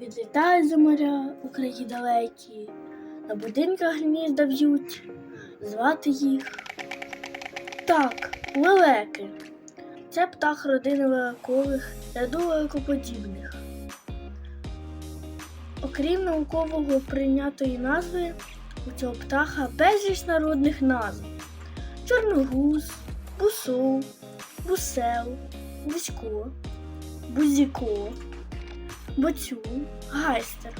Відлітають за моря у краї далекі, на будинках гнізда в'ють, звати їх. Так, лелеки. Це птах родини лелекових, ряду лелекоподібних. Окрім наукового прийнятої назви, у цього птаха безліч народних назв: чорногуз, бусол, бусел, бузько, бузіко, боцюн, гайстер.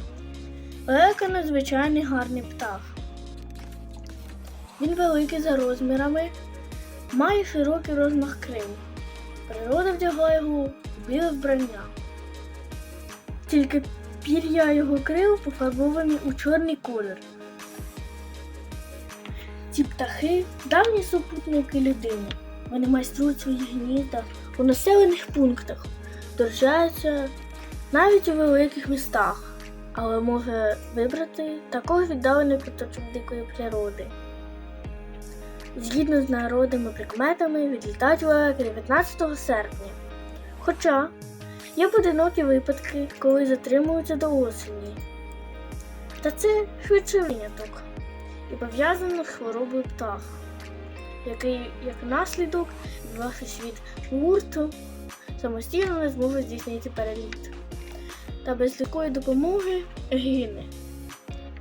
Лелека надзвичайний гарний птах. Він великий за розмірами, має широкий розмах крил. Природа вдягла його в біле вбрання. Тільки пір'я його крил пофарбовані у чорний колір. Ці птахи давні супутники людини. Вони майструють свої гнізда у населених пунктах, дорожаються навіть у великих містах, але може вибрати також віддалений куточок дикої природи. Згідно з народними прикметами, відлітають лелеки 19 серпня. Хоча є поодинокі випадки, коли затримуються до осені. Та це швидше виняток і пов'язано з хворобою птаха, який, як наслідок, відбувався світ гурту, самостійно не зможе здійснити переліт. Та без такої допомоги гине.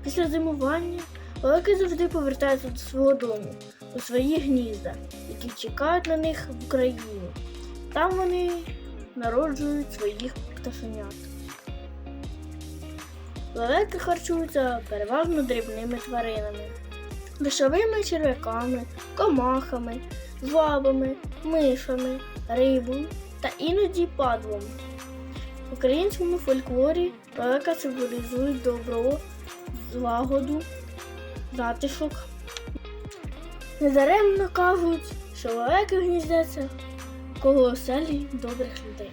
Після зимування лелеки завжди повертаються до свого дому, у свої гнізда, які чекають на них в Україні. Там вони народжують своїх пташенят. Лелеки харчуються переважно дрібними тваринами, дешевими черв'яками, комахами, жабами, мишами, рибою та іноді падлом. В українському фольклорі лелека символізують добро, злагоду, затишок. Недаремно кажуть, що лелеки гніздяться коло оселі добрих людей.